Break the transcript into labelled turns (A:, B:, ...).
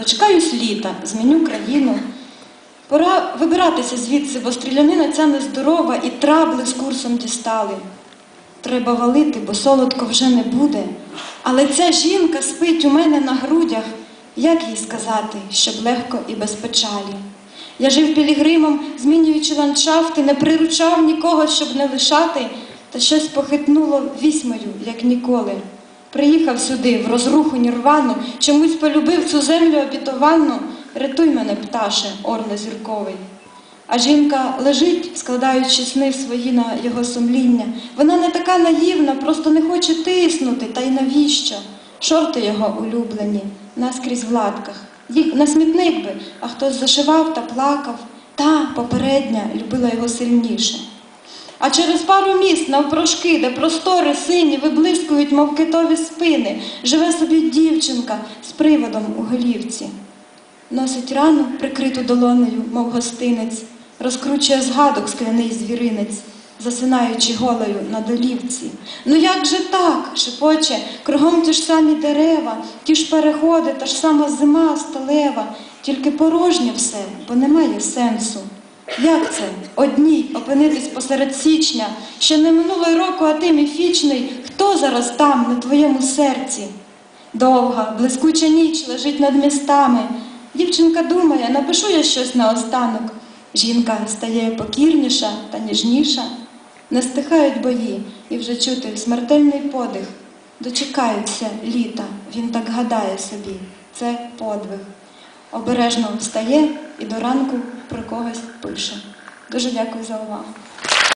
A: дочекаюсь літа, зміню країну. Пора вибиратися звідси, бо стрілянина ця нездорова і трабли з курсом дістали. Треба валити, бо солодко вже не буде. Але ця жінка спить у мене на грудях. Як їй сказати, щоб легко і без печалі? Я жив пілігримом, змінюючи ландшафти, не приручав нікого, щоб не лишати, та щось похитнуло вісьмою, як ніколи. Приїхав сюди, в розруху нірвану, чомусь полюбив цю землю обітованну. Рятуй мене, пташе, орле зірковий. А жінка лежить, складаючи сни свої на його сумління. Вона не така наївна, просто не хоче тиснути, та й навіщо? Шорти його улюблені, наскрізь в латках. Їх на смітник би, а хтось зашивав та плакав. Та попередня любила його сильніше. А через пару міст навпрошки, де простори сині виблискують, мов китові спини, живе собі дівчинка з приводом у голівці. Носить рану, прикриту долонею, мов гостинець, розкручує згадок скляний звіринець, засинаючи голою на долівці. Ну як же так? шепоче, кругом ті ж самі дерева, ті ж переходи, та ж сама зима сталева, тільки порожнє все, бо немає сенсу. Як це одній опинитись посеред січня, ще не минуло й року, а ти міфічний, хто зараз там, на твоєму серці? Довга, блискуча ніч лежить над містами. Дівчинка думає, напишу я щось наостанок. Жінка стає покірніша та ніжніша. Не стихають бої, і вже чути смертельний подих. Дочекаються літа, він так гадає собі. Це подвиг. Обережно встає і до ранку про когось пише. Дуже дякую за увагу.